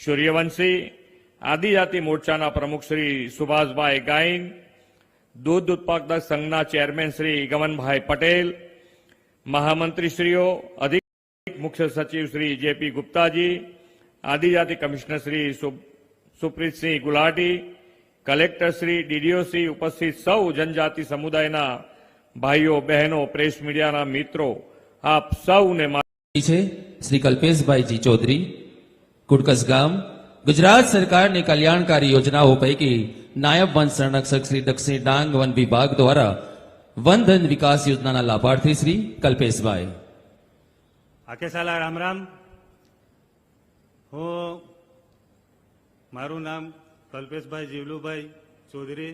સૂર્યવંશી, આદિજાતિ મોરચાના પ્રમુખ શ્રી સુભાષભાઈ ગાઈન દૂધ ઉત્પાદક સંઘના ચેરમેન શ્રી ગમનભાઈ પટેલ, મહામંત્રીશ્રીઓ, અધિક મુખ્ય સચિવ શ્રી જેપી ગુપ્તાજી, આદિજાતિ કમિશનર શ્રી સુપ્રીતસિંહ ગુલાટી, કલેક્ટર શ્રી ડીડીઓસી ઉપસ્થિત સૌ જનજાતિ સમુદાયના ભાઈઓ, બહેનો, પ્રેસ મીડિયાના મિત્રો, આપ સૌને છે. શ્રી કલ્પેશભાઈજી ચૌધરી કુડકસ ગામ, ગુજરાત સરકારની કલ્યાણકારી યોજનાઓ પૈકી નાયબ વન સંરક્ષક શ્રી દક્ષિણ ડાંગ વન વિભાગ દ્વારા વન ધન વિકાસ યોજનાના લાભાર્થી શ્રી કલ્પેશભાઈ. આકેશાલા રામ રામ. હું મારું નામ કલ્પેશભાઈ જીવલુભાઈ ચૌધરી.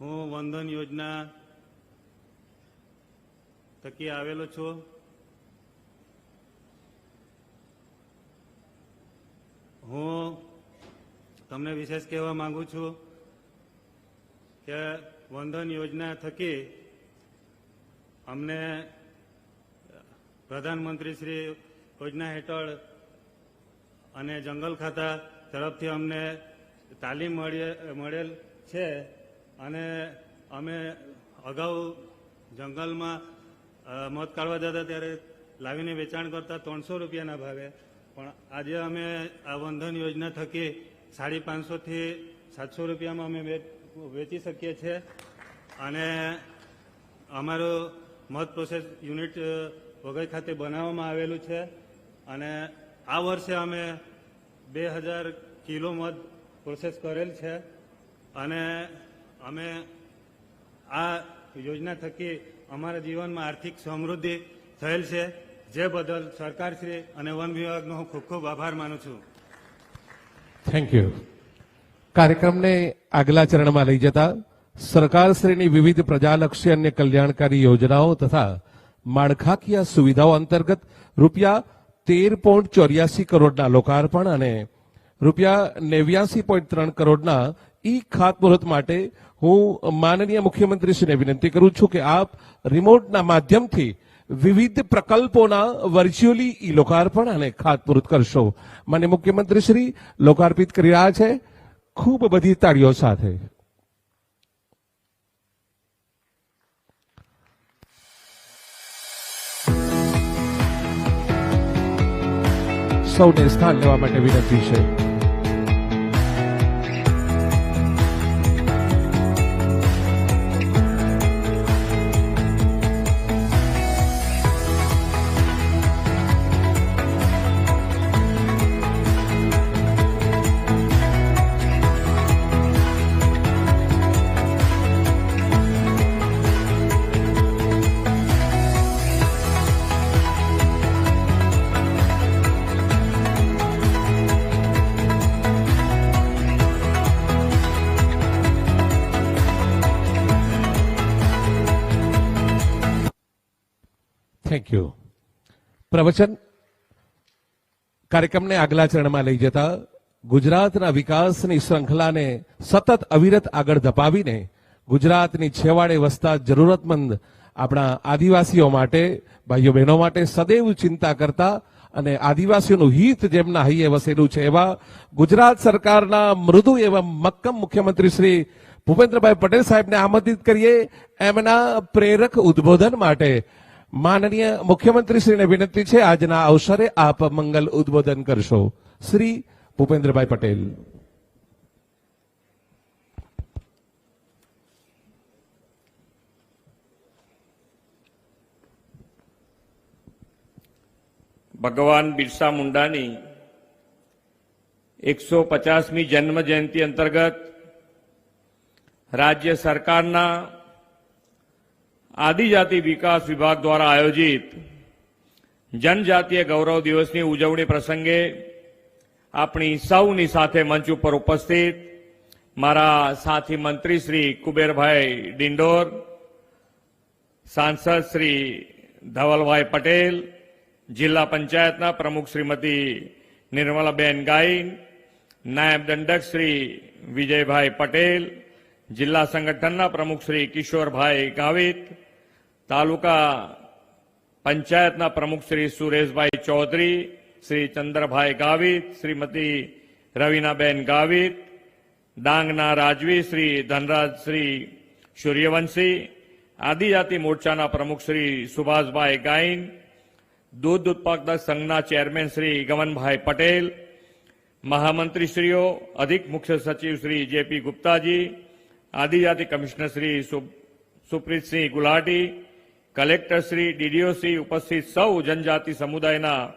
હું વંદન યોજના થકી આવેલો છું. હું તમને વિશેષ કહેવા માંગુ છું કે વંદન યોજના થકી અમને પ્રધાનમંત્રી શ્રી યોજના હેઠળ અને જંગલ ખાતા તરફથી અમને તાલીમ મળે મળેલ છે અને અમે અગાઉ જંગલમાં મત કાઢવા જતા ત્યારે લાવીને વેચાણ કરતા ત્રણસો રૂપિયાના ભાવે પણ આજે અમે આ વંધન યોજના થકી સાડી પાંચસોથી સાતસો રૂપિયામાં અમે વેચી શકીએ છીએ. અને અમારું મધ પ્રોસેસ યુનિટ અ, ખાતે બનાવવામાં આવેલું છે. અને આ વર્ષે અમે બે હજાર કિલો મધ પ્રોસેસ કરેલ છે. અને અમે આ યોજના થકી અમારા જીવનમાં આર્થિક સમૃદ્ધિ થયેલ છે. જે બદલ સરકારશ્રી અને વન વિભાગનો હું ખૂબ ખૂબ આભાર માનું છું. થેન્ક યુ કાર્યક્રમને આગલા ચરણમાં લઈ જતા સરકારશ્રીની વિવિધ પ્રજાલક્ષી અને કલ્યાણકારી યોજનાઓ તથા માળખાકીય સુવિધાઓ અંતર્ગત રૂપિયા તેર પોઈન્ટ ચોર્યાસી કરોડના લોકાર્પણ અને રૂપિયા નેવ્યાસી પોઈન્ટ ત્રણ કરોડના ઈ ખાતમુહૂર્ત માટે હું માનનીય મુખ્યમંત્રીશ્રીને વિનંતી કરું છું કે આપ રિમોટના માધ્યમથી વિવિધ પ્રકલ્પોના વર્ચ્યુઅલી લોકાર્પણ અને ખાતમુહૂર્ત કરશો. મને મુખ્યમંત્રી શ્રી લોકાર્પિત કરી રહ્યા છે. ખૂબ બધી તાળીઓ સાથે. સૌને સ્થાન લેવા માટે વિનંતી છે. યુ પ્રવચન કાર્યક્રમને આગલા ચરણમાં લઈ જતા ગુજરાતના વિકાસની શૃંખલાને સતત અવિરત આગળ ધપાવીને ગુજરાતની છેવાડે વસતા જરૂરતમંદ આપણા આદિવાસીઓ માટે, ભાઈઓ બહેનો માટે સદૈવ ચિંતા કરતા અને આદિવાસીઓનું હિત જેમના હૈયે વસેલું છે એવા ગુજરાત સરકારના મૃદુ એવા મક્કમ મુખ્યમંત્રી શ્રી ભૂપેન્દ્રભાઈ પટેલ સાહેબને આમંત્રિત કરીએ એમના પ્રેરક ઉદ્બોધન માટે માનનીય મુખ્યમંત્રીશ્રીને વિનંતી છે, આજના અવસરે આપ મંગલ ઉદ્બોધન કરશો. શ્રી ભૂપેન્દ્રભાઈ પટેલ. ભગવાન બિરસા મુંડાની એકસો પચાસમી જન્મ જયંતિ અંતર્ગત રાજ્ય સરકારના આદિજાતિ વિકાસ વિભાગ દ્વારા આયોજિત જનજાતીય ગૌરવ દિવસની ઉજવણી પ્રસંગે આપણી સૌની સાથે મંચ ઉપર ઉપસ્થિત મારા સાથી મંત્રી શ્રી કુબેરભાઈ ડિંડોર, સાંસદ શ્રી ધવલભાઈ પટેલ, જિલ્લા પંચાયતના પ્રમુખ શ્રીમતી નિર્મલાબેન ગાઈન નાયબ દંડક શ્રી વિજયભાઈ પટેલ, જિલ્લા સંગઠનના પ્રમુખ શ્રી કિશોરભાઈ ગાવિત તાલુકા પંચાયતના પ્રમુખ શ્રી સુરેશભાઈ ચૌધરી શ્રી ચંદ્રભાઈ ગાવિત શ્રીમતી રવીનાબેન ગાવિત ડાંગના રાજવી શ્રી ધનરાજ શ્રી સૂર્યવંશી આદિજાતિ મોરચાના પ્રમુખ શ્રી સુભાષભાઈ ગાઈન દૂધ ઉત્પાદક સંઘના ચેરમેન શ્રી ગમનભાઈ પટેલ મહામંત્રીશ્રીઓ અધિક મુખ્ય સચિવ શ્રી જેપી ગુપ્તાજી આદિજાતિ કમિશનર શ્રી સુ- સુપ્રીતસિંહ ગુલાટી કલેક્ટર શ્રી ડીડીઓસી ઉપસ્થિત સૌ જનજાતિ સમુદાયના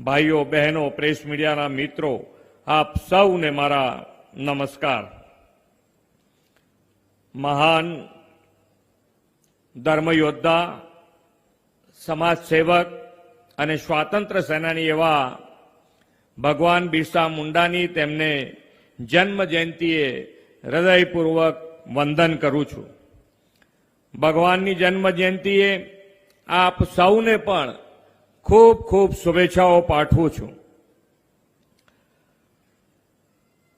ભાઈઓ, બહેનો, પ્રેસ મીડિયાના મિત્રો, આપ સૌને મારા નમસ્કાર. મહાન ધર્મયોદ્ધા સમાજ સેવક અને સ્વાતંત્ર્ય સેનાની એવા ભગવાન બિરસા મુંડાની તેમને જન્મ જયંતિએ હૃદયપૂર્વક વંદન કરું છું. ભગવાનની જન્મ જયંતિએ આપ સૌને પણ ખૂબ ખૂબ શુભેચ્છાઓ પાઠવું છું.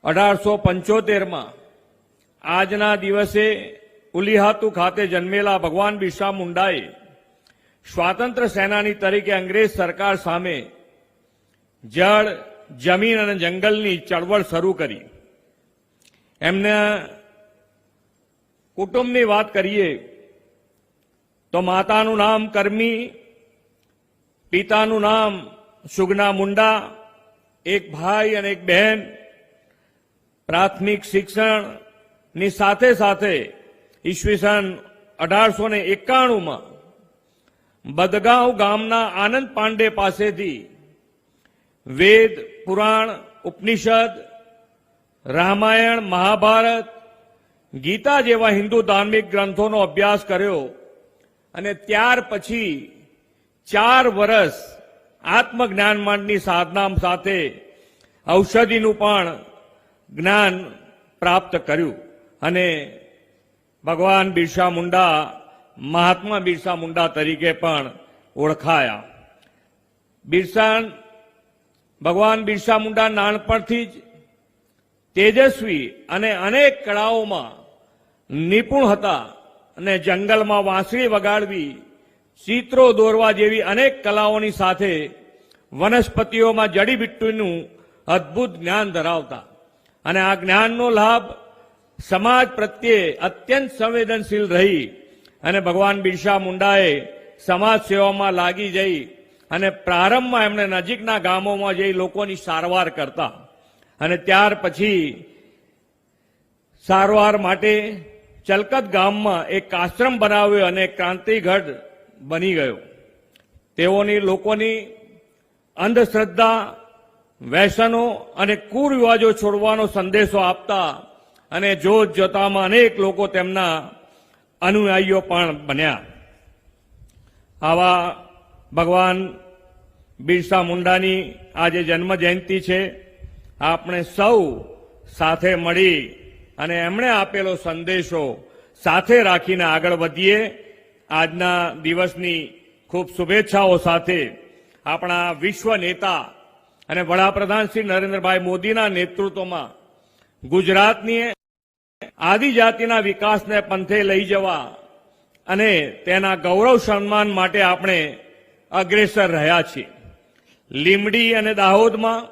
અઢારસો પંચોતેરમાં આજના દિવસે ઉલિહાતુ ખાતે જન્મેલા ભગવાન બિરસા મુંડાએ સ્વાતંત્ર્ય સેનાની તરીકે અંગ્રેજ સરકાર સામે જળ, જમીન અને જંગલની ચળવળ શરૂ કરી. એમના કુટુંબની વાત કરીએ તો માતાનું નામ કર્મી, પિતાનું નામ સુગના મુંડા, એક ભાઈ અને એક બહેન, પ્રાથમિક શિક્ષણની સાથે સાથે ઈસવીસન અઢારસો ને એકાણુંમાં બદગાંવ ગામના આનંદ પાંડે પાસેથી વેદ, પુરાણ, ઉપનિષદ, રામાયણ, મહાભારત, ગીતા જેવા હિન્દુ ધાર્મિક ગ્રંથોનો અભ્યાસ કર્યો. અને ત્યાર પછી ચાર વર્ષ આત્મજ્ઞાન માંડની સાધના સાથે ઔષધિનું પણ જ્ઞાન પ્રાપ્ત કર્યું. અને ભગવાન બિરસા મુંડા, મહાત્મા બિરસા મુંડા તરીકે પણ ઓળખાયા. બિરસા, ભગવાન બિરસા મુંડા નાનપણથી જ તેજસ્વી અને અનેક કળાઓમાં નિપુણ હતા. અને જંગલમાં વાંસળી વગાડવી ચિત્રો દોરવા જેવી અનેક કલાઓની સાથે વનસ્પતિઓમાં જડીબીટ્ટીનું અદ્ભુત જ્ઞાન ધરાવતા. અને આ જ્ઞાનનો લાભ સમાજ પ્રત્યે અત્યંત સંવેદનશીલ રહી અને ભગવાન બિરસા મુંડાએ સમાજ સેવામાં લાગી જઈ અને પ્રારંભમાં એમણે નજીકના ગામોમાં જઈ લોકોની સારવાર કરતા. અને ત્યાર પછી સારવાર માટે ચલકત ગામમાં એક આશ્રમ બનાવ્યો અને ક્રાંતિગઢ બની ગયો. તેઓની લોકોની અંધશ્રદ્ધા, વ્યસનો અને કુરિવાજો છોડવાનો સંદેશો આપતા અને જોત જોતામાં અનેક લોકો તેમના અનુયાયીઓ પણ બન્યા. આવા ભગવાન બિરસા મુંડાની આજે જન્મ જયંતિ છે. આપણે સૌ સાથે મળી અને એમણે આપેલો સંદેશો સાથે રાખીને આગળ વધીએ. આજના દિવસની ખૂબ શુભેચ્છાઓ સાથે આપણા વિશ્વ નેતા અને વડાપ્રધાન શ્રી નરેન્દ્રભાઈ મોદીના નેતૃત્વમાં ગુજરાતની આદિજાતિના વિકાસને પંથે લઈ જવા અને તેના ગૌરવ સન્માન માટે આપણે અગ્રેસર રહ્યા છીએ. લીમડી અને દાહોદમાં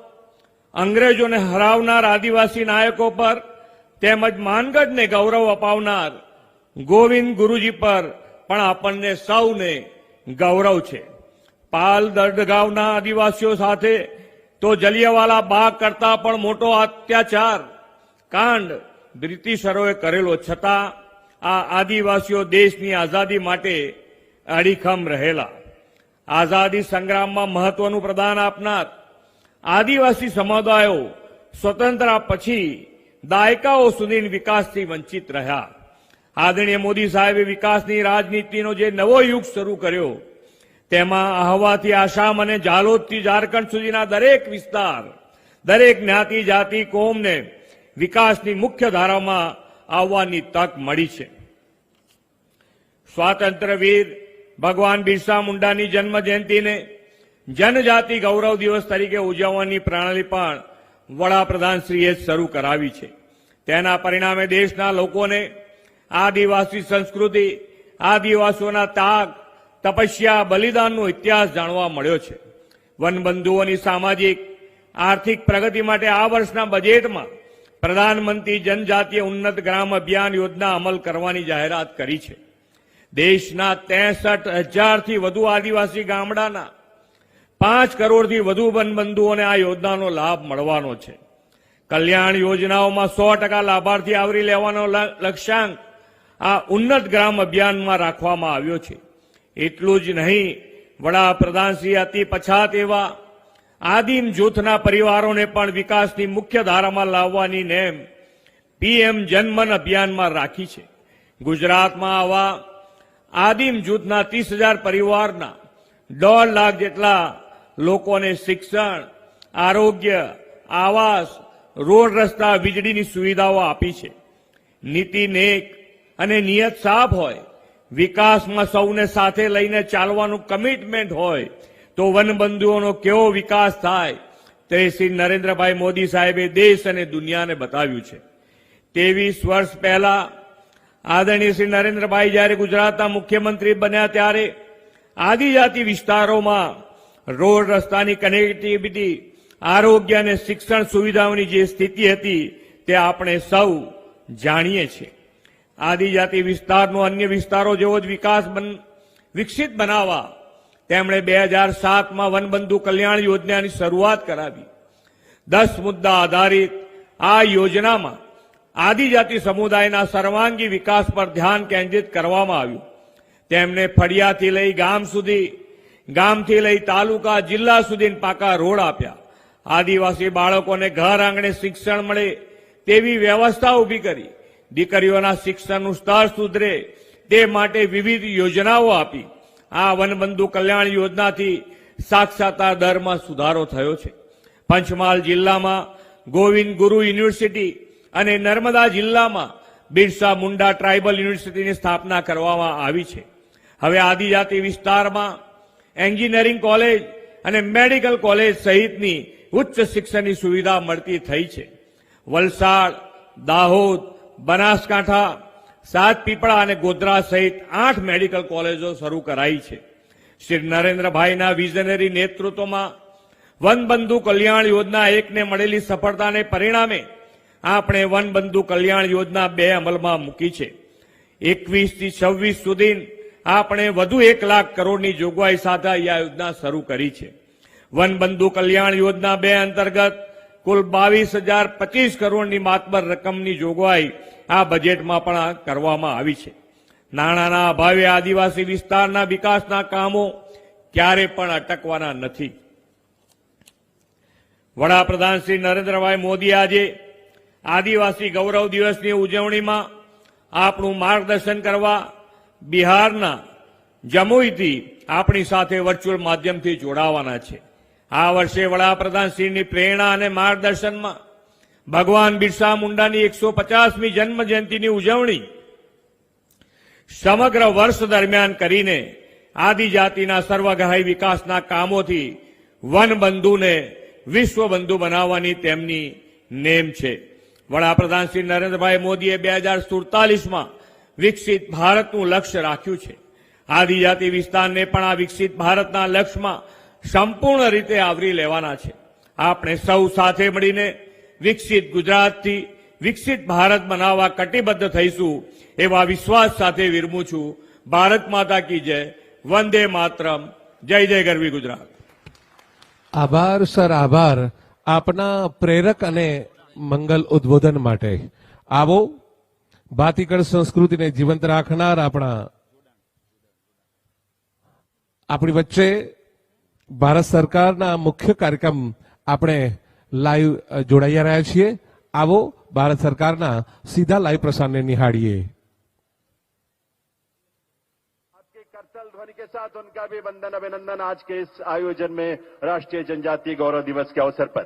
અંગ્રેજોને હરાવનાર આદિવાસી નાયકો પર તેમજ માનગઢને ગૌરવ અપાવનાર ગોવિંદ ગુરુજી પર પણ આપણને સૌને ગૌરવ છે. પાલ દર્દગાવના આદિવાસીઓ સાથે તો જલિયાવાલા બાગ કરતા પણ મોટો અત્યાચાર કાંડ બ્રિટિશરોએ કરેલો છતાં આ આદિવાસીઓ દેશની આઝાદી માટે અડીખમ રહેલા. આઝાદી સંગ્રામમાં મહત્વનું પ્રદાન આપનાર આદિવાસી સમુદાયો સ્વતંત્ર પછી દાયકાઓ સુધી વિકાસથી વંચિત રહ્યા. આદરણીય મોદી સાહેબે વિકાસની રાજનીતિનો જે નવો યુગ શરૂ કર્યો, તેમાં આહવાથી આસામ અને જાલોદથી ઝારખંડ સુધીના દરેક વિસ્તાર, દરેક જ્ઞાતિ, જાતિ, કોમને વિકાસની મુખ્ય ધારામાં આવવાની તક મળી છે. સ્વાતંત્ર્યવીર ભગવાન બિરસા મુંડાની જન્મ જયંતિને જનજાતિ ગૌરવ દિવસ તરીકે ઉજવવાની પ્રણાલી પણ વડાપ્રધાનશ્રીએ શરૂ કરાવી છે. તેના પરિણામે દેશના લોકોને આદિવાસી સંસ્કૃતિ, આદિવાસીઓના તાગ, તપસ્યા, બલિદાનનો ઇતિહાસ જાણવા મળ્યો છે. વનબંધુઓની સામાજિક, આર્થિક પ્રગતિ માટે આ વર્ષના બજેટમાં પ્રધાનમંત્રી જનજાતીય ઉન્નત ગ્રામ અભિયાન યોજના અમલ કરવાની જાહેરાત કરી છે. દેશના ત્રેસઠ હજારથી વધુ આદિવાસી ગામડાના પાંચ કરોડથી વધુ વનબંધુઓને આ યોજનાનો લાભ મળવાનો છે. કલ્યાણ યોજનાઓમાં સો ટકા લાભાર્થી આવરી લેવાનો લક્ષ્યાંક આ ઉન્નત ગ્રામ અભિયાનમાં રાખવામાં આવ્યો છે. એટલું જ નહીં વડાપ્રધાનશ્રી અતિ પછાત એવા આદિમ જૂથના પરિવારોને પણ વિકાસની મુખ્ય ધારામાં લાવવાની નેમ પીએમ જનમન અભિયાનમાં રાખી છે. ગુજરાતમાં આવા આદિમ જૂથના ત્રીસ હજાર પરિવારના દોઢ લાખ જેટલા લોકોને શિક્ષણ, આરોગ્ય, આવાસ, રોડ રસ્તા, વીજળીની સુવિધાઓ આપી છે. નીતિ નેક અને નિયત સાફ હોય, વિકાસમાં સૌને સાથે લઈને ચાલવાનું કમિટમેન્ટ હોય, તો વનબંધુઓનો કેવો વિકાસ થાય તે શ્રી નરેન્દ્રભાઈ મોદી સાહેબે દેશ અને દુનિયાને બતાવ્યું છે. ત્રેવીસ વર્ષ પહેલા આદરણીય શ્રી નરેન્દ્રભાઈ જ્યારે ગુજરાતના મુખ્યમંત્રી બન્યા ત્યારે આદિજાતિ વિસ્તારોમાં રોડ રસ્તાની કનેક્ટિવિટી આરોગ્ય અને શિક્ષણ સુવિધાઓની જે સ્થિતિ હતી, તે આપણે સૌ જાણીએ છીએ. આદિજાતિ વિસ્તારનો અન્ય વિસ્તારો જેવો જ વિકાસ વિકસિત બનાવવા તેમણે બે હજાર સાતમાં વનબંધુ કલ્યાણ યોજનાની શરૂઆત કરાવી. દસ મુદ્દા આધારિત આ યોજનામાં આદિજાતિ સમુદાયના સર્વાંગી વિકાસ પર ધ્યાન કેન્દ્રિત કરવામાં આવ્યું. તેમને ફળિયાથી લઈ ગામ સુધી ગામથી લઈ તાલુકા, જિલ્લા સુધી પાકા રોડ આપ્યા. આદિવાસી બાળકોને ઘર આંગણે શિક્ષણ મળે તેવી વ્યવસ્થા ઊભી કરી. દીકરીઓના શિક્ષણનું સ્તર સુધરે તે માટે વિવિધ યોજનાઓ આપી. આ વનબંધુ કલ્યાણ યોજનાથી સાક્ષરતા દરમાં સુધારો થયો છે. પંચમહાલ જિલ્લામાં ગોવિંદ ગુરુ યુનિવર્સિટી અને નર્મદા જિલ્લામાં બિરસા મુંડા ટ્રાઇબલ યુનિવર્સિટીની સ્થાપના કરવામાં આવી છે. હવે આદિજાતિ વિસ્તારમાં એન્જિનિયરિંગ કોલેજ અને મેડિકલ કોલેજ સહિતની ઉચ્ચ શિક્ષણની સુવિધા મળતી થઈ છે. વલસાડ, દાહોદ, બનાસકાંઠા સાતપીપળા અને ગોધરા સહિત આઠ મેડિકલ કોલેજો શરૂ કરાઈ છે. શ્રી નરેન્દ્રભાઈના વિઝનરી નેતૃત્વમાં વનબંધુ કલ્યાણ યોજના એકને મળેલી સફળતાને પરિણામે આપણે વનબંધુ કલ્યાણ યોજના બે અમલમાં મૂકી છે. એકવીસથી છવ્વીસ સુધી આપણે વધુ એક લાખ કરોડની જોગવાઈ સાથે આ યોજના શરૂ કરી છે. વનબંધુ કલ્યાણ યોજના બે અંતર્ગત કુલ બાવીસ હજાર પચીસ કરોડની માતબર રકમની જોગવાઈ આ બજેટમાં પણ કરવામાં આવી છે. નાણાંના અભાવે આદિવાસી વિસ્તારના વિકાસના કામો ક્યારે પણ અટકવાના નથી. વડાપ્રધાન શ્રી નરેન્દ્રભાઈ મોદી આજે આદિવાસી ગૌરવ દિવસની ઉજવણીમાં આપણું માર્ગદર્શન કરવા બિહારના જમુઈથી આપણી સાથે વર્ચ્યુઅલ માધ્યમથી જોડાવાના છે. આ વર્ષે વડાપ્રધાન શ્રીની પ્રેરણા અને માર્ગદર્શનમાં ભગવાન બિરસા મુંડાની એકસો પચાસમી જન્મ જયંતિની ઉજવણી સમગ્ર વર્ષ દરમિયાન કરીને આદિજાતિના સર્વગ્રાહી વિકાસના કામોથી વનબંધુને વિશ્વબંધુ બનાવવાની તેમની નેમ છે. વડાપ્રધાન શ્રી નરેન્દ્રભાઈ મોદીએ બે હજાર સુડતાલીસમાં વિકસિત ભારતનું લક્ષ્ય રાખ્યું છે. આદિજાતિ વિસ્તારને પણ આ વિકસિત ભારતના લક્ષ્યમાં સંપૂર્ણ રીતે આવરી લેવાના છે. આપણે સૌ સાથે મળીને વિકસિત ગુજરાતથી વિકસિત ભારત બનાવવા કટિબદ્ધ થઈશું એવા વિશ્વાસ સાથે વિરમું છું. ભારત માતા કી જય. વંદે માતરમ. જય જય ગરવી ગુજરાત. આભાર, સર, આભાર. આપના પ્રેરક અને મંગલ ઉદ્બોધન માટે. આવો. ભાતીકળ સંસ્કૃતિને જીવંત રાખનાર આપણા આપણી વચ્ચે ભારત સરકારના મુખ્ય કાર્યક્રમ આપણે લાઈવ અ, જોડાઈ રહ્યા છીએ આવો ભારત સરકારના સીધા લાઈવ પ્રસારને નિહાળીએ आपके करतल ध्वनि के साथ उनका भी वंदन अभिनंदन आज के इस आयोजन में राष्ट्रीय जनजातीय गौरव दिवस के अवसर पर